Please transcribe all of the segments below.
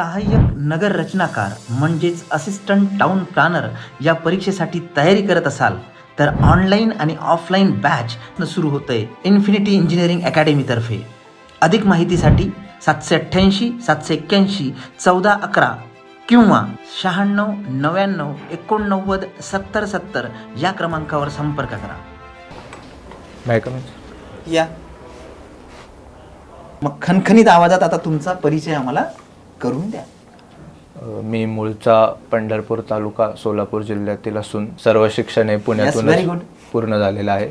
सहाय्यक नगर रचनाकार म्हणजेच असिस्टंट टाउन प्लॅनर या परीक्षेसाठी तयारी करत असाल तर ऑनलाईन आणि ऑफलाईन बॅच सुरू होतंय इन्फिनिटी इंजिनिअरिंग अकॅडमीतर्फे अधिक माहितीसाठी सातशे अठ्ठ्याऐंशी सातशे एक्क्याऐंशी चौदा अकरा किंवा शहाण्णव नव्याण्णव एकोणनव्वद सत्तर सत्तर या क्रमांकावर संपर्क करा. या. मग खणखणीत आवाजात आता तुमचा परिचय आम्हाला करून द्या मी मूळचा पंढरपूर तालुका सोलापूर जिल्ह्यातील असून सर्व शिक्षण हे very good. पूर्ण झालेलं आहे.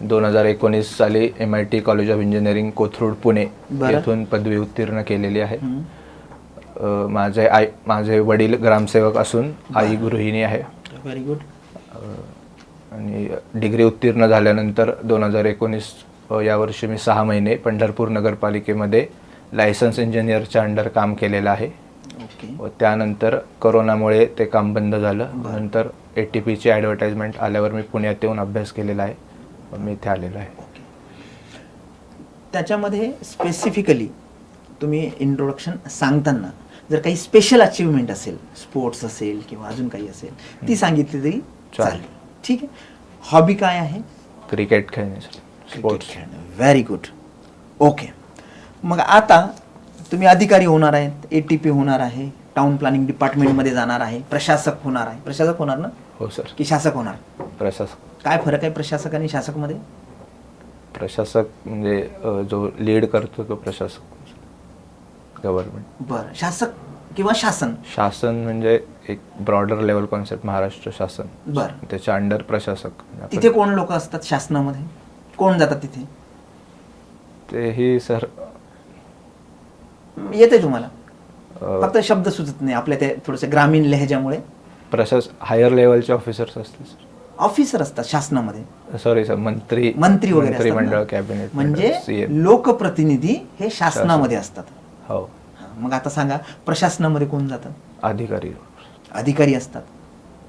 दोन हजार एकोणीस साली M I T college of engineering Kothrud Pune बरं. येथून पदवी उत्तीर्ण केलेली आहे. अ, माझे आई माझे वडील ग्रामसेवक असून आई गृहिणी आहे व्हेरी गुड आणि डिग्री उत्तीर्ण झाल्यानंतर दोन हजार एकोणीस यावर्षी मी सहा महिने पंढरपूर नगरपालिकेमध्ये लायसन्स इंजिनियरच्या अंडर काम केलेलं आहे. ओके. व त्यानंतर करोनामुळे ते काम बंद झालं. नंतर ए टी पीची ॲडव्हर्टाईजमेंट आल्यावर मी पुण्यात येऊन अभ्यास केलेला आहे. व मी इथे आलेलो आहे. त्याच्यामध्ये स्पेसिफिकली तुम्ही इंट्रोडक्शन सांगताना जर काही स्पेशल अचिव्हमेंट असेल स्पोर्ट्स असेल किंवा अजून काही असेल ती सांगितली तरी चालेल. ठीक आहे? हॉबी काय आहे? क्रिकेट खेळण्यासाठी स्पोर्ट्स व्हेरी गुड ओके मग आता तुम्ही अधिकारी होणार आहेत ए टी पी होणार आहे टाउन प्लॅनिंग डिपार्टमेंटमध्ये जाणार आहे प्रशासक होणार आहे. प्रशासक होणार ना? हो सर. की शासक होणार? प्रशासक. काय फरक आहे प्रशासक आणि शासकमध्ये प्रशासक म्हणजे अ, जो लीड करतो तो प्रशासक. गव्हर्नमेंट बरं. शासक किंवा शासन? शासन म्हणजे एक ब्रॉडर लेवल कॉन्सेप्ट महाराष्ट्र शासन. बरं. त्याच्या अंडर प्रशासक. आपण- तिथे कोण लोक असतात शासनामध्ये? कोण जातात तिथे? तेही सर येते तुम्हाला. फक्त शब्द सुचत नाही आपल्या ते थोडेसे ग्रामीण लहेजामुळे प्रशास हायर लेवलचे ऑफिसर्स असतील सर ऑफिसर असतात शासनामध्ये. सॉरी सर मंत्री मंत्री वगैरे ना? कॅबिनेट म्हणजे लोकप्रतिनिधी हे शासनामध्ये असतात. हो. मग आता सांगा प्रशासनामध्ये कोण जातं? अधिकारी. अधिकारी असतात.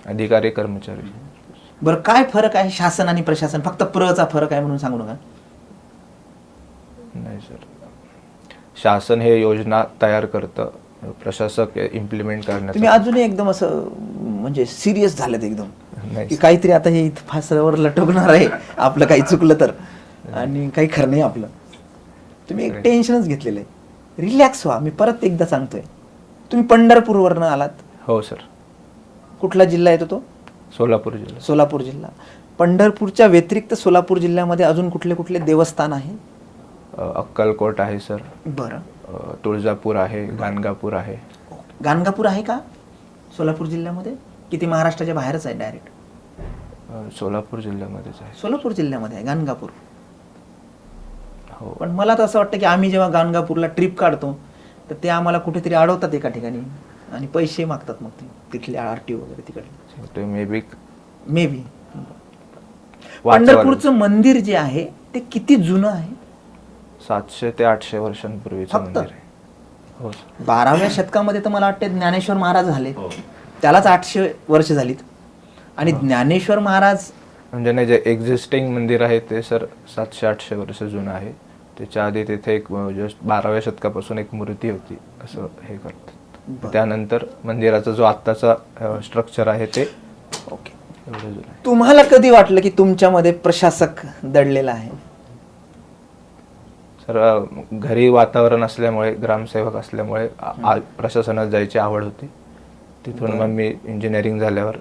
अधिकारी कर्मचारी. बरं काय फरक आहे शासन आणि प्रशासन? फक्त प्रचा फरक आहे म्हणून सांगू नका. नाही सर शासन हे योजना तयार करतं प्रशासक इम्प्लिमेंट तुम्ही करण्याचं अजूनही एकदम असं म्हणजे सिरियस झालेत एकदम. की काहीतरी आता हे इथं फासावर लटकणार आहे आपलं काही चुकलं तर. आणि काही खरं नाही आपलं. तुम्ही एक टेन्शनच घेतलेलं आहे. रिलॅक्स व्हा. मी परत एकदा सांगतोय. तुम्ही पंढरपूरवरनं आलात. हो सर. कुठला जिल्हा येतो तो? सोलापूर जिल्हा. सोलापूर जिल्हा. पंढरपूरच्या व्यतिरिक्त सोलापूर जिल्ह्यामध्ये अजून कुठले कुठले देवस्थान आहे? अक्कलकोट आहे सर. बरं. अ, तुळजापूर आहे गाणगापूर आहे. गाणगापूर आहे का सोलापूर जिल्ह्यामध्ये? की ते महाराष्ट्राच्या बाहेरच आहे डायरेक्ट अ, सोलापूर जिल्ह्यामध्येच आहे. सोलापूर जिल्ह्यामध्ये आहे गाणगापूर. हो. पण मला तर असं वाटतं की आम्ही जेव्हा गाणगापूरला ट्रिप काढतो तर ते आम्हाला कुठेतरी अडवतात एका ठिकाणी आणि पैसे मागतात मग ते तिथले आर टी वगैरे तिकडे. ते मे बी मे बी पंढरपूरचं मंदिर जे आहे ते किती जुनं आहे? सातशे ते आठशे वर्षांपूर्वीचं फक्त? मंदिर आहे. हो सर. बाराव्या शतकामध्ये तर मला वाटतं ज्ञानेश्वर महाराज झाले त्यालाच आठशे वर्ष झालीत. आणि ज्ञानेश्वर महाराज म्हणजे नाही जे एक्झिस्टिंग मंदिर आहे ते सर सातशे आठशे वर्ष जुनं आहे. त्याच्या आधी तिथे एक जस्ट बाराव्या शतकापासून एक मूर्ती होती असं हे करतात. त्यानंतर मंदिराचा जो आत्ताचा स्ट्रक्चर आहे ते ओके. एवढं जुनं आहे. तुम्हाला कधी वाटलं की तुमच्यामध्ये प्रशासक दडलेला आहे? सर घरी वातावरण असल्यामुळे ग्रामसेवक असल्यामुळे आ- प्रशासनात जायची आवड होती. तिथून मग मी इंजिनिअरिंग झाल्यावर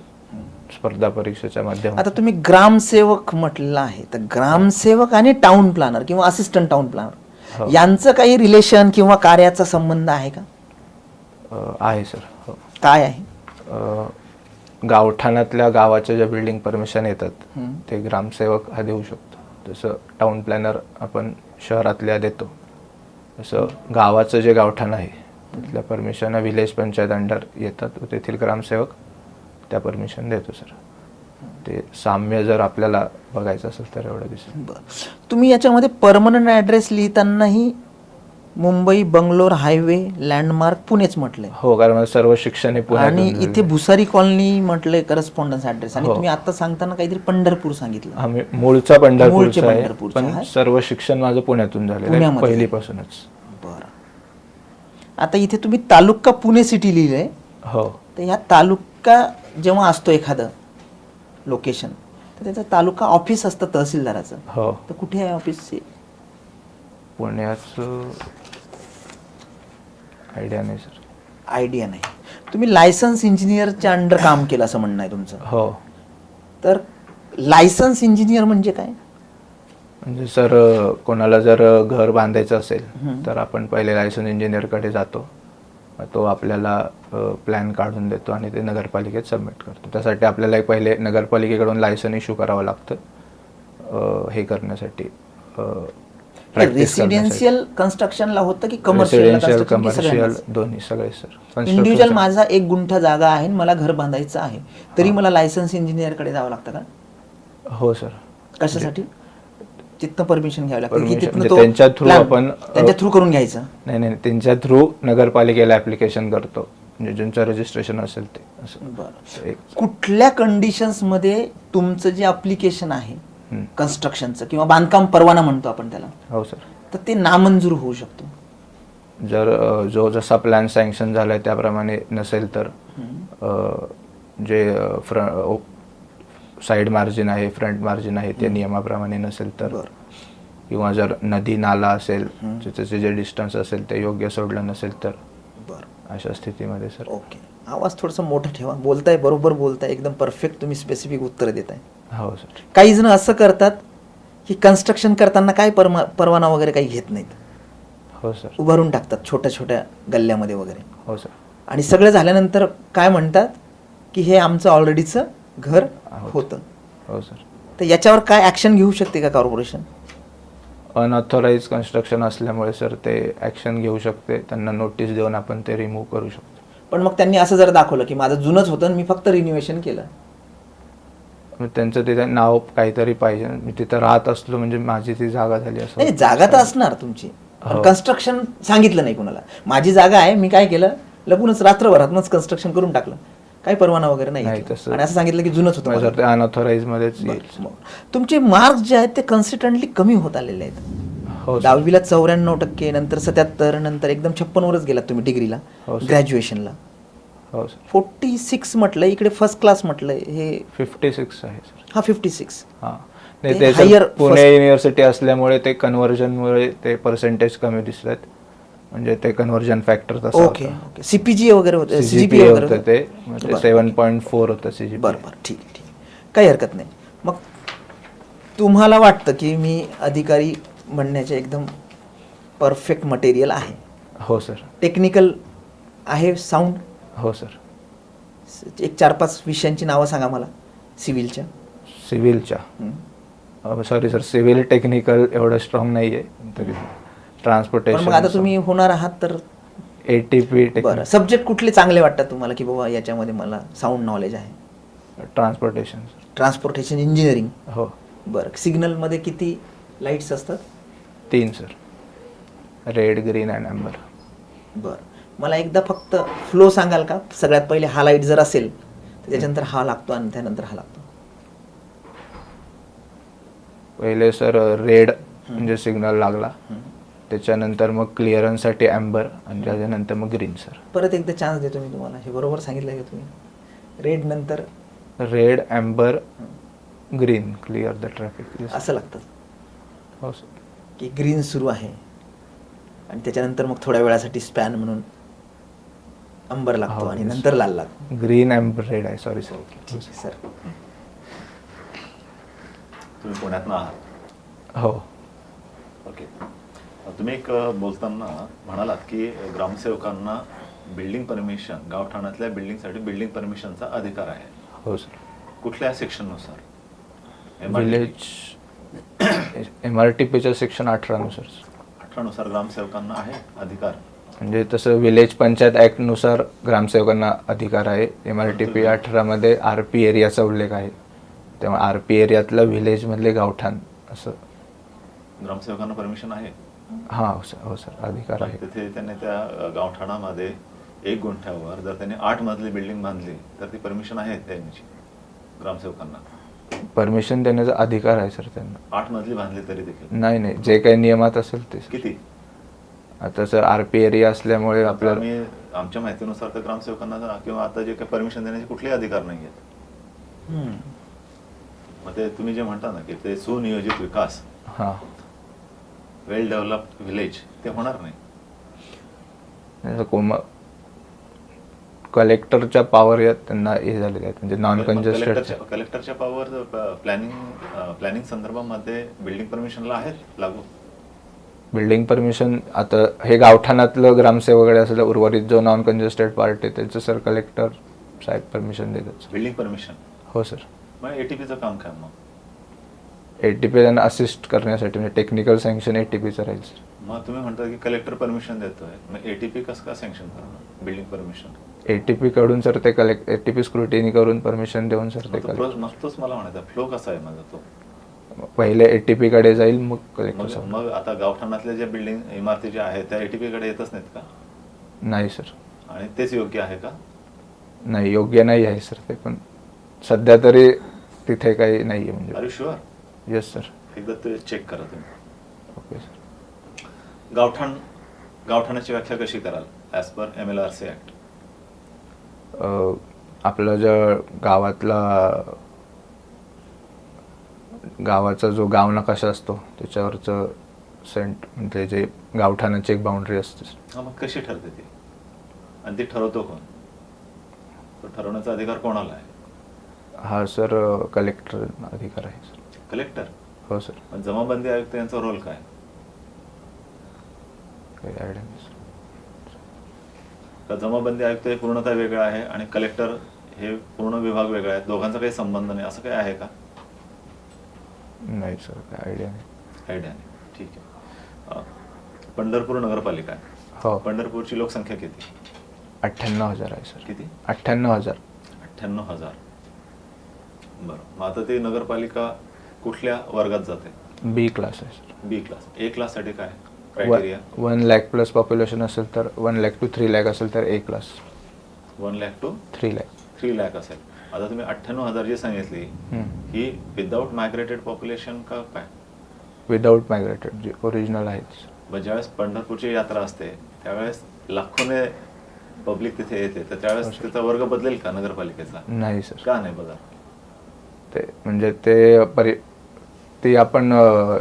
स्पर्धा परीक्षेच्या माध्यमातून. आता तुम्ही ग्रामसेवक म्हटलेलं आहे. तर ग्रामसेवक आणि टाउन प्लॅनर किंवा असिस्टंट टाउन प्लॅनर. यांचं काही रिलेशन किंवा कार्याचा संबंध आहे का? अ, आहे सर हो. काय आहे? अ, गावठाणातल्या गावाच्या ज्या बिल्डिंग परमिशन येतात. ते ग्रामसेवक हा देऊ शकतो. जसं टाउन प्लॅनर आपण शहरातल्या देतो. असं गावाचं जे गावठाण आहे तिथल्या परमिशन विलेज पंचायत अंडर येतात. व तेथील ग्रामसेवक त्या परमिशन देतो सर ते साम्य जर आपल्याला बघायचं असेल तर एवढं दिसेल. बरं. तुम्ही याच्यामध्ये परमनंट ऍड्रेस लिहितानाही मुंबई बंगलोर हायवे लँडमार्क पुणेच म्हटलंय. हो कारण सर्व शिक्षण हे पुण्यातून आणि झालेलं इथे भुसारी कॉलनी म्हटलंय करस्पॉन्डन्स ऍड्रेस आणि हो. तुम्ही आता सांगताना काहीतरी पंढरपूर सांगितलं. आम्ही मूळचा मूळचे पंढरपूरचा आहे पंढरपूरचा पण आहे. सर्व शिक्षण माझं पुण्यातून झालेलं आहे पुण्यामध्ये. पहिलीपासूनच. बरं. आता इथे तुम्ही तालुका पुणे सिटी लिहिलंय. हो. तर ह्या तालुका जेव्हा असतो एखादं लोकेशन तर त्याचं तालुका ऑफिस असतं तहसीलदाराचं. हो. तर कुठे आहे ऑफिस पुण्याचं आयडिया नाही सर. आयडिया नाही. तुम्ही लायसन्स इंजिनियरच्या अंडर काम केलं असं म्हणणं आहे तुमचं. हो. तर लायसन्स इंजिनियर म्हणजे काय? म्हणजे सर कोणाला जर घर बांधायचं असेल. तर आपण पहिले लायसन इंजिनियरकडे जातो. तो आपल्याला प्लॅन काढून देतो आणि ते नगरपालिकेत सबमिट करतो. त्यासाठी आपल्याला एक पहिले नगरपालिकेकडून लायसन इश्यू करावं लागतं हे करण्यासाठी. रेसिडेन्शियल कन्स्ट्रक्शनला होतं की कमर्शियल कमर्शियल दोन्ही सगळे सर इंडिव्हिज्युअल माझा एक गुंठा जागा आहे मला घर बांधायचं आहे. तरी मला लायसन्स इंजिनियरकडे जावं लागतं का? हो सर कशासाठी? तिथनं परमिशन घ्यावी लागते. म्हणजे त्यांच्या plan आपण, त्यांच्या थ्रू करून घ्यायचं. नाही नाही त्यांच्या थ्रू नगरपालिकेला ऍप्लिकेशन करतो. म्हणजे ज्यांचं रजिस्ट्रेशन असेल ते. असं. कुठल्या कंडिशन्समध्ये तुमचं जे अप्लिकेशन आहे. कन्स्ट्रक्शनचं किंवा बांधकाम परवाना म्हणतो आपण त्याला. हो सर तर ते नामंजूर होऊ शकतो. जर अ, जो जसा प्लॅन सँक्शन झालाय त्याप्रमाणे नसेल तर अ, जे फ्र साईड मार्जिन आहे फ्रंट मार्जिन आहे ते नियमाप्रमाणे नसेल तर. किंवा जर नदी नाला असेल त्याचे जे डिस्टन्स असेल ते योग्य सोडलं नसेल तर बरं. अशा स्थितीमध्ये सर ओके. आवाज थोडंसं मोठा ठेवा. बोलताय बरोबर बोलताय. एकदम परफेक्ट तुम्ही स्पेसिफिक उत्तर देताय. हो सर काही जण असं करतात की कन्स्ट्रक्शन करताना काय परमा परवाना वगैरे काही घेत नाहीत. हो सर उभारून टाकतात छोट्या छोट्या गल्ल्यामध्ये वगैरे. हो सर आणि सगळं झाल्यानंतर काय म्हणतात की हे आमचं ऑलरेडीचं घर. होतं. हो सर तर याच्यावर काय ऍक्शन घेऊ शकते का कॉर्पोरेशन अनऑथोराईज कन्स्ट्रक्शन असल्यामुळे सर ते ॲक्शन घेऊ शकते. त्यांना नोटीस देऊन आपण ते रिमूव्ह करू शकतो. पण मग त्यांनी असं जर दाखवलं की माझं जुनंच होतं आणि मी फक्त रिन्युएशन केलं. मग त्यांचं तिथे नाव काहीतरी पाहिजे. मी तिथं राहत असलो म्हणजे माझी ती जागा झाली असं नाही जागा तर असणार तुमची. हो. कन्स्ट्रक्शन सांगितलं नाही कुणाला. माझी जागा आहे मी काय केलं? लपूनच रात्रभरातच कन्स्ट्रक्शन करून टाकलं. काही परवाना वगैरे नाही आणि असं सांगितलं की जुनच होतं ते अनऑथोराईज मध्येच. तुमचे मार्क्स जे आहेत ते कन्सिस्टंटली कमी होत आलेले आहेत. हो. दहावीला चौऱ्याण्णव टक्के नंतर सत्याहत्तर नंतर एकदम छप्पनवरच गेलात तुम्ही डिग्रीला हो. ग्रॅज्युएशनला हो सर फोर्टी सिक्स म्हटलं इकडे फर्स्ट क्लास म्हटलं हे फिफ्टी सिक्स आहे सर हा फिफ्टी सिक्स हां. नाही ते higher पुणे first- युनिव्हर्सिटी असल्यामुळे ते कन्व्हर्जनमुळे ते पर्सेंटेज कमी दिसत आहेत म्हणजे ते कन्व्हर्जन फॅक्टर तसं ओके ओके सीपीजी वगैरे होतं सीजीपी सीजीपी वगैरे होतं ते. म्हणजे बरं, सेवन पॉईंट फोर होतं सीजीपी बरं बरं ठीक आहे, ठीक. आहे. काही हरकत नाही. मग तुम्हाला वाटतं की मी अधिकारी म्हणण्याचे एकदम परफेक्ट मटेरियल आहे? हो सर टेक्निकल आहे साऊंड हो सर एक चार पाच विषयांची नावं सांगा मला सिव्हिलच्या. सिव्हिलच्या? सॉरी सर सिव्हिल टेक्निकल एवढं स्ट्रॉंग नाही आहे तरी मग आता ट्रान्सपोर्टेशन तुम्ही होणार आहात तर एटीपी बरं. सब्जेक्ट कुठले चांगले वाटतात तुम्हाला की बाबा याच्यामध्ये मला साऊंड नॉलेज आहे? ट्रान्सपोर्टेशन ट्रान्सपोर्टेशन इंजिनिअरिंग हो. बरं. सिग्नलमध्ये किती लाईट्स असतात? तीन sir red green and amber बरं. मला एकदा फक्त फ्लो सांगाल का? सगळ्यात पहिले हा लाइट जर असेल तर त्याच्यानंतर हा लागतो आणि त्यानंतर हा लागतो. पहिले सर रेड म्हणजे सिग्नल लागला. त्याच्यानंतर मग क्लिअरन्ससाठी अँबर आणि त्याच्यानंतर मग ग्रीन सर परत एकदा चान्स देतो मी तुम्हाला. हे बरोबर सांगितलं का तुम्ही? रेड नंतर? Red amber green clear the traffic असं लागतं. हो सर की ग्रीन सुरू आहे. आणि त्याच्यानंतर मग थोड्या वेळासाठी स्पॅन म्हणून अंबर लागतो हो, आणि. नंतर लाल लागतो. ग्रीन अँबर रेड आहे. सॉरी सर ठीक आहे सर तुम्ही पुण्यातनं आहात? हो. ओके तुम्ही एक बोलताना म्हणालात की ग्रामसेवकांना बिल्डिंग परमिशन गावठाणातल्या बिल्डिंगसाठी बिल्डिंग परमिशनचा अधिकार आहे. हो सर कुठल्या सेक्शननुसार विलेज एम आर टी पीच्या सेक्शन अठरानुसार अठरानुसार ग्रामसेवकांना आहे अधिकार? म्हणजे तसं विलेज पंचायत ॲक्टनुसार ग्रामसेवकांना अधिकार आहे. एम आर टी पी अठरामध्ये आर पी एरियाचा उल्लेख आहे. तेव्हा आर पी एरियातलं व्हिलेजमधले गावठाण असं. ग्रामसेवकांना परमिशन आहे? हां हो सर हो सर अधिकार आहे. तिथे त्यांनी त्या गावठाणामध्ये एक गुंठ्यावर जर त्यांनी आठ मजली बिल्डिंग बांधली तर ती परमिशन आहे त्यांची ग्रामसेवकांना? परमिशन देण्याचा अधिकार आहे सर त्यांना. आठ मजली बांधली तरी देखील? नाही नाही जे काही नियमात असेल ते. किती? आता सर आर पी एरिया असल्यामुळे आपल्याला आम्ही आमच्या माहितीनुसार तर ग्रामसेवकांना किंवा आता जे काही परमिशन देण्याचे कुठलेही अधिकार नाही आहेत मग ते तुम्ही जे म्हणता ना की ते सुनियोजित विकास हां. वेल डेव्हलप व्हिलेज ते होणार नाही. कोम कलेक्टरच्या पॉवर यात त्यांना हे झालेले आहेत म्हणजे नॉन कंजेस्टेड कलेक्टरच्या कलेक्टरच्या पॉवर प्लॅनिंग प्लॅनिंग संदर्भामध्ये बिल्डिंग परमिशनला आहेत लागू. बिल्डिंग परमिशन आता हे गावठाणातलं ग्रामसेवक वगैरे असेल उर्वरित जो नॉन कंजेस्टेड पार्ट आहे त्याचं सर कलेक्टर साहेब परमिशन देतात बिल्डिंग परमिशन? हो सर. मग एटीपीचं काम काय मग? ए टी पी त्यांना असिस्ट करण्यासाठी म्हणजे टेक्निकल सँक्शन ए टी पीचं राहील सर. मग तुम्ही म्हणता की कलेक्टर परमिशन देतोय. मग एटीपी कसं का सँक्शन करणार? Building permission A T P कडून सर ते collect A T P scrutiny करून परमिशन देऊन सर ते कलेक्ट मग तोच मला म्हणायचा. फ्लो कसा आहे माझा तो? पहिले ए टी पी कडे जाईल मग कलेक्टर मग साहेब मग आता गावठाणातल्या ज्या बिल्डिंग इमारती ज्या आहेत त्या एटीपी कडे येतच नाहीत का? नाही सर आणि तेच योग्य आहे का? नाही योग्य नाही आहे सर ते पण. सध्या तरी तिथे काही नाही आहे म्हणजे. आर शुअर येस सर एकदा ते चेक करा तुम्ही. ओके सर गावठाण गावठाणाची व्याख्या कशी कराल? As per M L R C act आपलं जर गावातला गावाचा जो गाव नकाशा असतो त्याच्यावरचं सेंट म्हणजे जे गावठाणाची एक बाउंड्री असते. हा मग कशी ठरते ती? आणि ती ठरवतो कोण? तो ठरवण्याचा अधिकार कोणाला आहे? हा सर कलेक्टर अधिकार आहे सर. कलेक्टर हो सर. पण जमाबंदी आयुक्त यांचा रोल काय? काही आयडिया नाही सर. का जमाबंदी आयुक्त हे पूर्णतः वेगळं आहे आणि कलेक्टर हे पूर्ण विभाग वेगळा आहे? दोघांचा काही संबंध नाही असं काही आहे का? नाही सर काही आयडिया नाही. आयडिया नाही. ठीक आहे. अं, पंढरपूर नगरपालिका आहे. हो. पंढरपूरची लोकसंख्या किती? अठ्ठ्याण्णव हजार आहे सर किती? अठ्ठ्याण्णव हजार. अठ्ठ्याण्णव हजार. बरं. मग आता ती नगरपालिका कुठल्या वर्गात जाते? बी क्लास आहे सर बी क्लास ए क्लाससाठी काय criteria one lakh plus population असेल तर one lakh two three lakh असेल तर A class one lakh two three lakh three lakh असेल. आता तुम्ही अठ्ठ्याण्णव हजार जी सांगितली ही विदाऊट मायग्रेटेड पॉप्युलेशन का काय? विदाऊट मायग्रेटेड जे ओरिजिनल आहेत. मग ज्यावेळेस पंढरपूरची यात्रा असते त्यावेळेस लाखोने पब्लिक तिथे येते तर त्यावेळेस तिचा वर्ग बदलेल का नगरपालिकेचा? नाही सर. का नाही बदल? ते म्हणजे ते परि ते आपण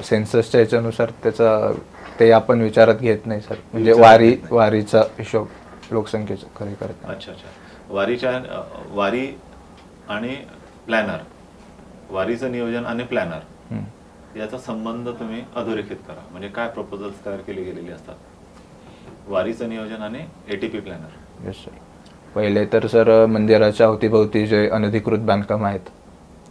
सेन्ससच्या याच्यानुसार त्याचा ते आपण विचारात घेत नाही सर. म्हणजे वारी. वारीचा हिशोब लोकसंख्येचा खरे करत. अच्छा अच्छा. वारीच्या वारी आणि प्लॅनर वारीचं नियोजन आणि प्लॅनर. याचा संबंध तुम्ही अधोरेखित करा. म्हणजे काय प्रपोजल्स तयार केली गेलेली असतात? वारीचं नियोजन आणि एटीपी प्लॅनर येस सर पहिले तर सर मंदिराच्या अवतीभोवती जे अनधिकृत बांधकाम आहेत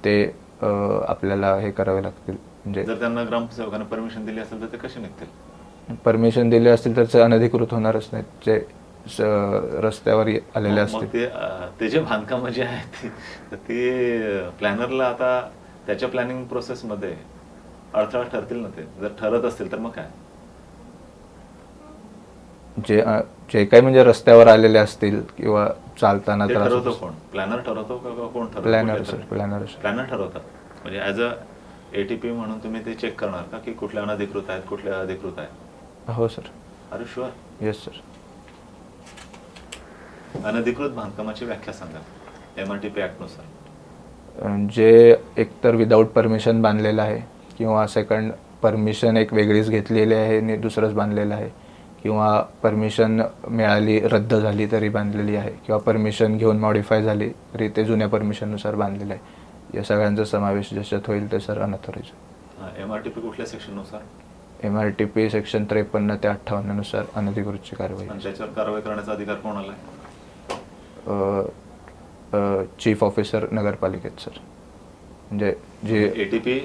ते आपल्याला हे करावे लागतील. म्हणजे जर त्यांना ग्रामसेवकाने परमिशन दिली असेल तर ते कसे निघतील? परमिशन दिले असतील तर ते अनधिकृत होणारच नाहीत. जे रस्त्यावर आलेले मग असतील. ते अं, ते जे बांधकाम जे आहेत ते- ते प्लॅनरला आता त्याच्या प्लॅनिंग प्रोसेसमध्ये अडथळा ठरतील ना ते? जर ठरत असतील तर मग काय? जे अ, जे काही म्हणजे रस्त्यावर आलेले असतील किंवा चालताना ते त्रास ठरवतो. कोण? प्लॅनर ठरवतो का का कोण प्लॅनर ठरवतो? प्लॅनर प्लॅनर ठरवतात. म्हणजे ॲज अ एटीपी म्हणून तुम्ही ते चेक करणार का की कुठल्या अनधिकृत आहेत कुठल्या अधिकृत आहेत? हो सर. अरे शुअर येस सर अनधिकृत बांधकामाची व्याख्या सांगा. एम आर टी पी ॲक्टनुसार जे एकतर विदाऊट परमिशन बांधलेलं आहे किंवा सेकंड परमिशन एक वेगळीच घेतलेली आहे आणि दुसरंच बांधलेलं आहे किंवा परमिशन मिळाली रद्द झाली तरी बांधलेली आहे किंवा परमिशन घेऊन मॉडिफाय झाली तरी ते जुन्या परमिशननुसार बांधलेलं आहे. या सगळ्यांचा समावेश ज्याच्यात होईल ते sir unauthorise M R T P कुठल्या सेक्शननुसार M R T P section त्रेपन्न ते अठ्ठावन्ननुसार अनधिकृतची कारवाई. त्याच्यावर कारवाई करण्याचा अधिकार कोणाला आहे? चीफ ऑफिसर नगरपालिकेत सर म्हणजे जे ATP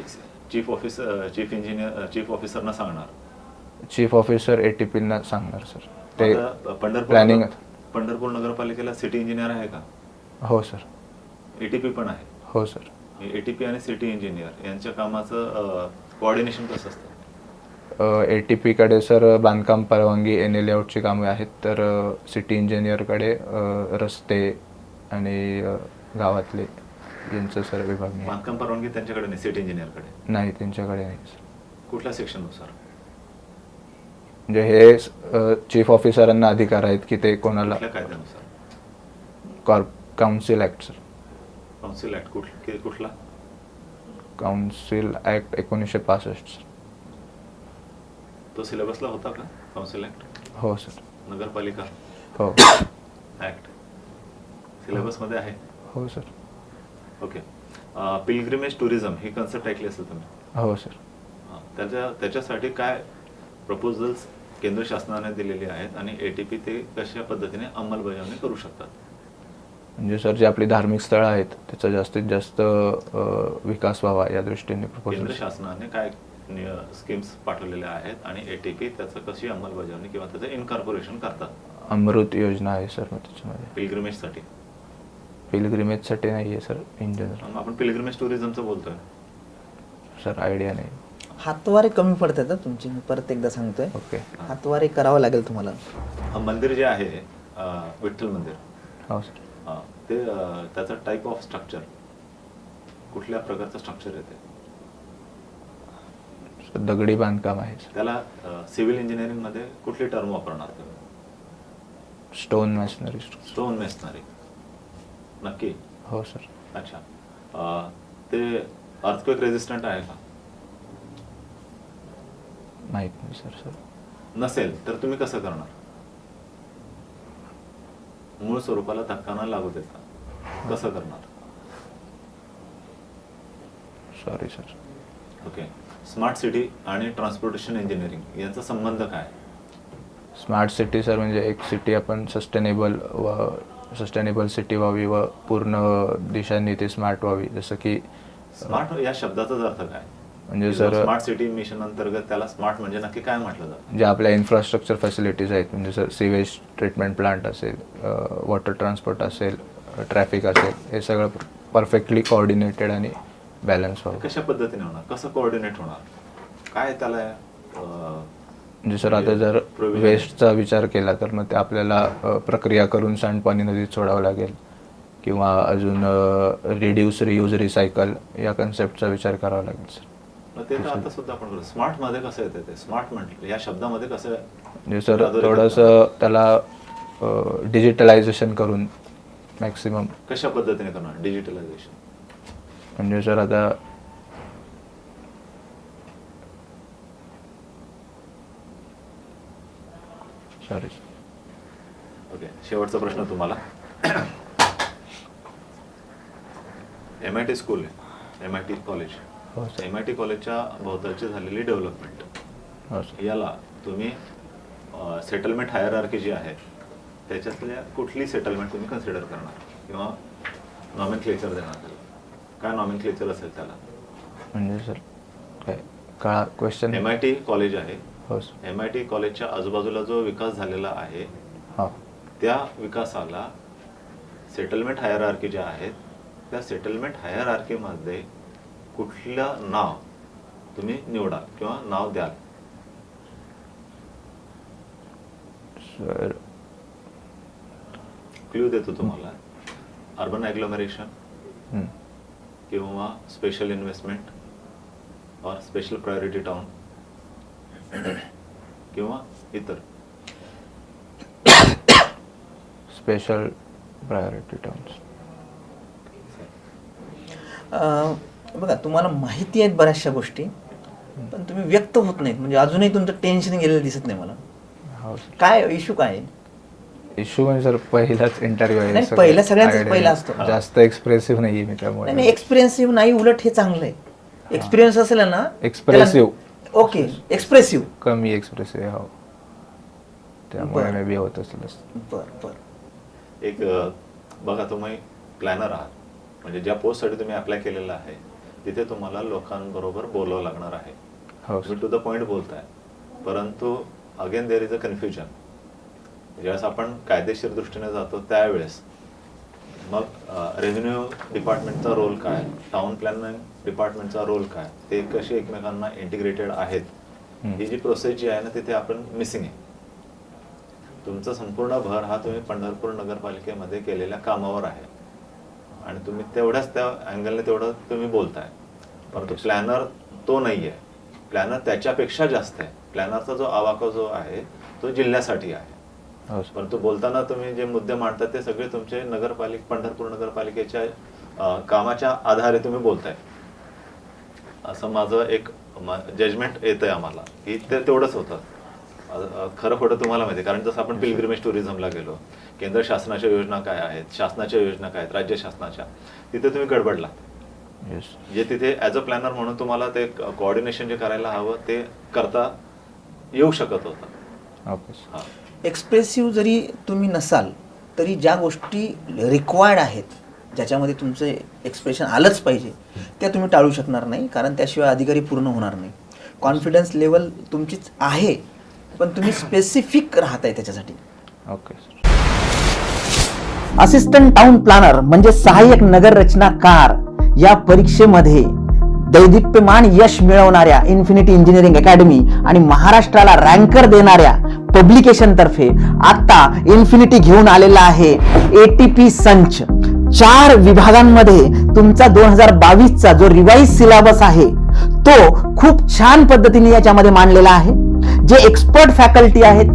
chief officer chief engineer chief ऑफिसरना सांगणार? चीफ ऑफिसर ए टी पीना सांगणार सर ते पंढरपूर प्लॅनिंग पंढरपूर नगरपालिकेला सिटी इंजिनियर आहे का? हो सर एटीपी पण आहे. हो सर एटीपी आणि सिटी इंजिनियर यांच्या कामाचं कोऑर्डिनेशन कसं असतं? ए टी पीकडे सर बांधकाम परवानगी एन एल आउटची कामे आहेत तर सिटी इंजिनियरकडे रस्ते आणि गावातले यांचं सर विभागणी आहे. बांधकाम परवानगी त्यांच्याकडे नाही सिटी इंजिनियरकडे नाही त्यांच्याकडे नाही सर. कुठल्या सेक्शननुसार? म्हणजे हे चीफ ऑफिसरांना अधिकार आहेत की ते कोणाला कुठल्या कायद्यानुसार? Corp council act sir. Council act कुठ कुठला? काउन्सिल काउन्सिल ॲक्ट एकोणीसशे पासष्ट सर. तो सिलेबसला होता का? काउन्सिल ऍक्ट हो सर नगरपालिका? हो. ऍक्ट सिलेबसमध्ये आहे? हो सर ओके पिलग्रिमेज टुरिझम ही कन्सेप्ट ऐकली असेल तुम्ही? हो सर हा, त्याच्या त्याच्यासाठी काय प्रपोजल्स केंद्र शासनाने दिलेली आहेत आणि ए टी पी ते कशा पद्धतीने अंमलबजावणी करू शकतात? म्हणजे सर जे आपली धार्मिक स्थळं आहेत त्याचा जास्तीत जास्त अ, विकास व्हावा या दृष्टीने केंद्र प्रपोजल शासनाने काय स्कीम्स पाठवलेल्या आहेत आणि ए टी पी त्याचं कशी अंमलबजावणी किंवा त्याचं इनकॉर्पोरेशन करतात? अमृत योजना आहे सर मग त्याच्यामध्ये. पिलग्रिमेजसाठी पिलग्रिमेजसाठी नाही आहे सर इन जनरल मग आपण पिलग्रिमेज टुरिझमचं बोलतोय. सर आयडिया नाही. हातवारे कमी पडतात हं तुमचे मी परत एकदा सांगतोय. ओके. हातवारे करावं लागेल तुम्हाला. हा मंदिर जे आहे अं, विठ्ठल मंदिर. हो सर. ते अं, त्याचं टाईप ऑफ स्ट्रक्चर कुठल्या प्रकारचं स्ट्रक्चर येते दगडी बांधकाम आहे. त्याला सिव्हिल इंजिनिअरिंगमध्ये कुठली टर्म वापरणार स्टोन मॅशनरी स्टोन मेसनरी. नक्की? हो सर. अच्छा. ते अर्थक्वेक रेजिस्टंट आहे का? माहीत नाही सर सर. नसेल तर तुम्ही कसं करणार? मूळ स्वरूपाला धक्का न लागू देता कसं करणार? Sorry sir. Okay. Smart city आणि ट्रान्सपोर्टेशन इंजिनिअरिंग यांचा संबंध काय? स्मार्ट सिटी सर म्हणजे एक सिटी आपण सस्टेनेबल व सस्टेनेबल सिटी व्हावी व पूर्ण दिशांनी ती स्मार्ट व्हावी. जसं की स्मार्ट या शब्दाचाच अर्थ काय? म्हणजे सर स्मार्ट सिटी मिशन अंतर्गत त्याला स्मार्ट म्हणजे नक्की काय म्हटलं जातं? जे आपल्या इन्फ्रास्ट्रक्चर फॅसिलिटीज आहेत म्हणजे सर सिवेज ट्रीटमेंट प्लांट असेल वॉटर ट्रान्सपोर्ट असेल ट्रॅफिक असेल हे सगळं परफेक्टली कोऑर्डिनेटेड आणि बॅलन्स व्हावं कशा पद्धतीने होणार? कसं कोऑर्डिनेट होणार? काय त्याला अं, म्हणजे सर आता जर provision? वेस्टचा विचार केला तर मग ते आपल्याला अ, प्रक्रिया करून सांडपाणी नदीत सोडावं लागेल. किंवा अजून रिड्यूस रियूज रिसायकल या कन्सेप्टचा विचार करावा लागेल सर. मग ते तर आता सुद्धा आपण करू. स्मार्टमध्ये कसं येते ते? स्मार्ट म्हटलं या शब्दामध्ये कसं म्हणजे सर अधोरेखित थोडंसं त्याला डिजिटलायझेशन करून मॅक्सिमम कशा पद्धतीने करणार? डिजिटलायझेशन म्हणजे सर आता सॉरी ओके शेवटचा प्रश्न तुम्हाला एम आय टी स्कूल आहे एम आय टी कॉलेज हो सर एम आय टी कॉलेजच्या भोवतालची झालेली डेव्हलपमेंट हो सर याला तुम्ही सेटलमेंट हायरआर्की जी आहे त्याच्यातल्या कुठली सेटलमेंट तुम्ही कन्सिडर करणार किंवा नॉमिन क्लेचर देणार काय असेल त्याला? म्हणजे सर काय कळा question M I T college आहे. हो सर. एम आय टी कॉलेजच्या आजूबाजूला जो विकास झालेला आहे हो. त्या विकासाला सेटलमेंट हायरआर्की ज्या आहेत त्या सेटलमेंट हायरआर्कीमध्ये कुठलं नाव तुम्ही निवडा किंवा नाव द्याल? सर. क्ल्यू देतो तुम्हाला. Urban agglomeration. किंवा स्पेशल इन्व्हेस्टमेंट और स्पेशल प्रायोरिटी टाउन किंवा इतर. स्पेशल प्रायोरिटी टाउन्स अं, बघा तुम्हाला माहिती आहेत बऱ्याचशा गोष्टी पण तुम्ही व्यक्त होत नाहीत. म्हणजे अजूनही तुमचं टेन्शन गेलेलं दिसत नाही मला. हो. काय इश्यू काय आहे? इश्यू म्हणजे सर पहिलाच इंटरव्ह्यू आहे. नाही, सगळं पहिला सगळ्यांचाच पहिला. असतो. जास्त एक्सप्रेसिव्ह नाही आहे मी नाही त्यामुळे. नाही एक्सपिरियन्सिव्ह नाही उलट हे चांगलं आहे. एक्सपिरियन्स असेल ना Expressive. ओके एक्सप्रेसिव्ह कमी एक्सप्रेसिव्ह हो. त्यामुळे बरं. मे बी होत असेल बर बर. एक अ, बघा तुम्ही प्लॅनर आहात. म्हणजे ज्या पोस्टसाठी तुम्ही अप्लाय केलेला आहे तिथे तुम्हाला लोकांबरोबर बोलावं लागणार आहे. हो तुम्ही टू द पॉईंट बोलताय. परंतु again there is a confusion ज्यावेळेस आपण कायदेशीर दृष्टीने जातो त्यावेळेस. मग रेव्हेन्यू डिपार्टमेंटचा रोल काय? टाउन प्लॅनिंग डिपार्टमेंटचा रोल काय? ते कसे एकमेकांना इंटिग्रेटेड आहेत. ही जी प्रोसेस जी आहे ना तिथे आपण मिसिंग आहे. तुमचा संपूर्ण भर हा तुम्ही पंढरपूर नगरपालिकेमध्ये केलेल्या कामावर आहे. आणि तुम्ही तेवढ्याच त्या अँगलने तेवढं तुम्ही बोलताय. परंतु प्लॅनर तो नाही आहे प्लॅनर त्याच्यापेक्षा जास्त आहे. प्लॅनरचा जो आवाका जो आहे तो जिल्ह्यासाठी आहे. परंतु बोलताना तुम्ही जे मुद्दे मांडता ते सगळे तुमचे नगरपालिक पंढरपूर नगरपालिकेच्या कामाच्या आधारे तुम्ही बोलताय. असं माझं एक जजमेंट येतंय आम्हाला की ते तेवढंच होतं. खरं खोटं तुम्हाला माहिती आहे. कारण जसं आपण पिलग्रिमेज टुरिझमला गेलो केंद्र शासनाच्या योजना काय आहेत शासनाच्या योजना काय आहेत राज्य शासनाच्या तिथे तुम्ही गडबडला. जे तिथे ॲज अ प्लॅनर म्हणून तुम्हाला ते कोऑर्डिनेशन जे करायला हवं ते करता येऊ शकत होतं. हां. एक्सप्रेसिव्ह जरी तुम्ही नसाल तरी ज्या गोष्टी रिक्वायर्ड आहेत ज्याच्यामध्ये तुमचं एक्सप्रेशन आलंच पाहिजे त्या तुम्ही टाळू शकणार नाही कारण त्याशिवाय अधिकारी पूर्ण होणार नाही. कॉन्फिडन्स लेवल तुमचीच आहे पण तुम्ही स्पेसिफिक राहताय त्याच्यासाठी. ओके सर असिस्टंट टाउन प्लॅनर म्हणजे सहाय्यक नगर रचनाकार या परीक्षेमध्ये दैदिप्यमान यश मिळवणाऱ्या इन्फिनिटी इंजिनिअरिंग अकॅडमी आणि महाराष्ट्राला रँकर देणाऱ्या पब्लिकेशन तर्फे आता इन्फिनिटी घेऊन आलेला आहे एटीपी संच. चार विभागांमध्ये तुमचा दोन हजार बावीसचा जो रिवाईज सिलेबस आहे तो खूप छान पद्धतीने याच्यामध्ये मांडलेला आहे. जे एक्सपर्ट फॅकल्टी आहेत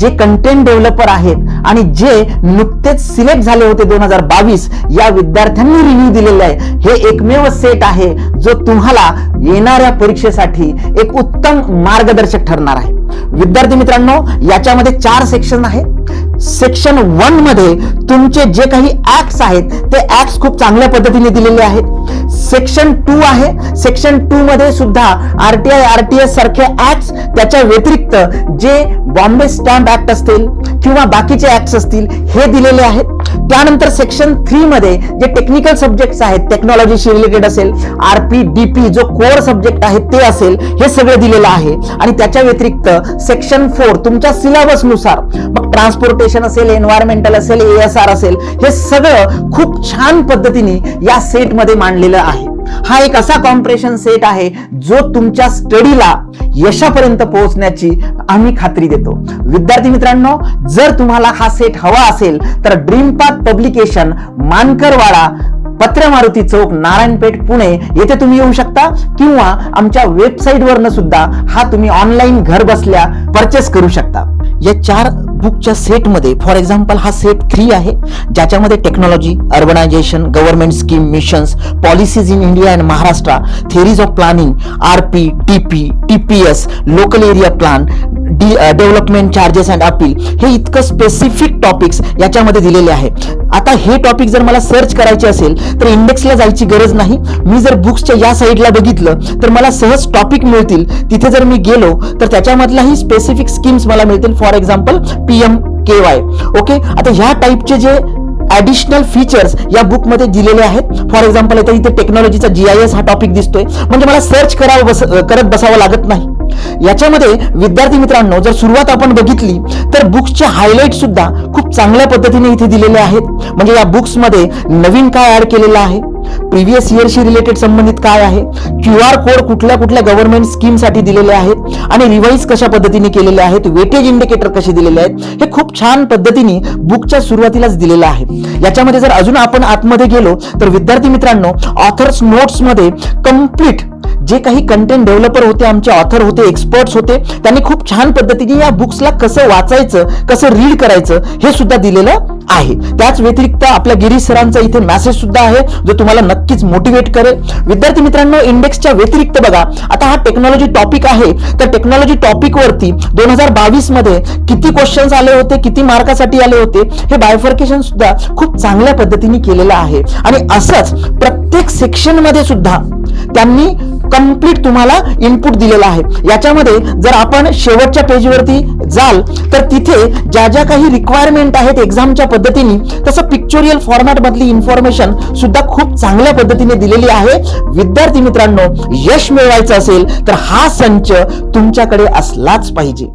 जे कंटेंट डेव्हलपर आहेत आणि जे नुकतेच सिलेक्ट झाले होते दोन हजार बावीस या विद्यार्थ्यांनी रिव्ह्यू दिलेले आहे. हे एकमेव सेट आहे जो तुम्हाला येणाऱ्या परीक्षेसाठी एक उत्तम मार्गदर्शक ठरणार आहे. विद्यार्थी मित्रांनो याच्यामध्ये चार सेक्शन आहे सेक्शन वनमध्ये तुमचे जे काही ऍक्ट्स आहेत ते ऍक्ट्स खूप चांगल्या पद्धतीने दिलेले आहेत. सेक्शन टू आहे. सेक्शन टू मध्ये सुद्धा आरटीआय आरटीएस सारखे ऍक्ट्स त्याच्या व्यतिरिक्त जे बॉम्बे स्टॅम्प ऍक्ट असतील किंवा बाकीचे ऍक्ट्स असतील हे दिलेले आहेत. त्यानंतर सेक्शन थ्री मध्ये जे टेक्निकल सब्जेक्ट्स आहेत टेक्नॉलॉजीशी रिलेटेड असेल आरपी डीपी जो कोर सब्जेक्ट आहे ते असेल हे सगळं दिलेलं आहे. आणि त्याच्या व्यतिरिक्त सेक्शन फोर तुमच्या सिलेबसनुसार मग ट्रान्सपोर्टेशन असेल एन्व्हायरमेंटल असेल एएसआर असेल हे सगळं खूप छान पद्धतीने या सेटमध्ये मांडलेलं आहे. हा एक असा कॉम्प्रेशन सेट आहे जो तुमच्या स्टडीला यशापर्यंत पोहोचण्याची आम्ही खात्री देतो. विद्यार्थी मित्रांनो जर तुम्हाला हा सेट हवा असेल तर ड्रीम पाथ पब्लिकेशन मानकरवाडा पत्र मारुती चौक नारायणपेठ पुणे येथे तुम्ही येऊ शकता. किंवा आमच्या वेबसाईट वरनं सुद्धा हा तुम्ही ऑनलाईन घर बसल्या परचेस करू शकता. या चार बुकच्या सेटमध्ये फॉर एक्झाम्पल हा सेट थ्री आहे ज्याच्यामध्ये technology urbanisation government scheme missions policies in India and Maharashtra theories of planning R P T P T P S local area plan D development charges and appeal हे इतकं specific topics याच्यामध्ये दिलेले आहे. आता हे topic जर मला search करायचे असेल तर इंडेक्सला जायची गरज नाही. मी जर बुक्सच्या या साईडला बघितलं तर मला सहज टॉपिक मिळतील. तिथे जर मी गेलो तर त्याच्यामधलाही स्पेसिफिक स्कीम्स मला मिळतील. For example P M K Y okay आता ह्या टाईपचे जे ऍडिशनल फीचर्स या बुकमध्ये दिलेले आहेत. फॉर एक्झाम्पल आता इथे टेक्नॉलॉजीचा जी आय एस हा टॉपिक दिसतोय. म्हणजे मला सर्च करावं बस करत बसावं लागत नाही. याच्यामध्ये विद्यार्थी मित्रांनो जर सुरुवात आपण बघितली तर बुक्सचे हायलाईट सुद्धा खूप चांगल्या पद्धतीने इथे दिलेले आहेत. म्हणजे या बुक्समध्ये नवीन काय ऍड केलेलं आहे? प्रिव्हियस इयरशी रिलेटेड संबंधित काय आहे? क्यू आर कोड कुठल्या कुठल्या गव्हर्नमेंट स्कीमसाठी दिलेले आहेत? आणि रिवाईज कशा पद्धतीने केलेले आहेत? वेटेज इंडिकेटर कसे दिलेले आहेत? हे खूप छान पद्धतीने बुकच्या सुरुवातीलाच दिलेलं आहे. याच्यामध्ये जर अजून आपण आतमध्ये गेलो तर विद्यार्थी मित्रांनो ऑथर्स नोट्समध्ये कंप्लीट जे काही कंटेंट डेव्हलपर होते आमचे ऑथर होते एक्सपर्ट्स होते त्यांनी खूप छान पद्धतीने या बुक्सला कसं वाचायचं कसं रीड करायचं हे सुद्धा दिलेलं आहे. त्याच व्यतिरिक्त आपल्या गिरीश सरांचा इथे मेसेज सुद्धा आहे जो तुम्हाला नक्कीच मोटिवेट करेल. विद्यार्थी मित्रांनो इंडेक्सच्या व्यतिरिक्त बघा आता हा टेक्नॉलॉजी टॉपिक आहे. तर टेक्नॉलॉजी टॉपिक वरती दोन हजार बावीसमध्ये किती क्वेश्चन्स आले होते किती मार्कासाठी आले होते हे बायफर्केशन सुद्धा खूप चांगल्या पद्धतीने केलेलं आहे. आणि असंच प्रत्येक सेक्शनमध्ये सुद्धा त्यांनी कंप्लीट तुम्हाला इनपुट दिलेला आहे. याच्यामध्ये जर आपण शेवटच्या पेजवरती जाल तर तिथे ज्या ज्या काही रिक्वायरमेंट आहेत एक्झामच्या पद्धतीने तसं पिक्चोरियल फॉर्मॅट मधली इन्फॉर्मेशन सुद्धा खूप चांगल्या पद्धतीने दिलेली आहे. विद्यार्थी मित्रांनो यश मिळवायचं असेल तर हा संच तुमच्याकडे असलाच पाहिजे.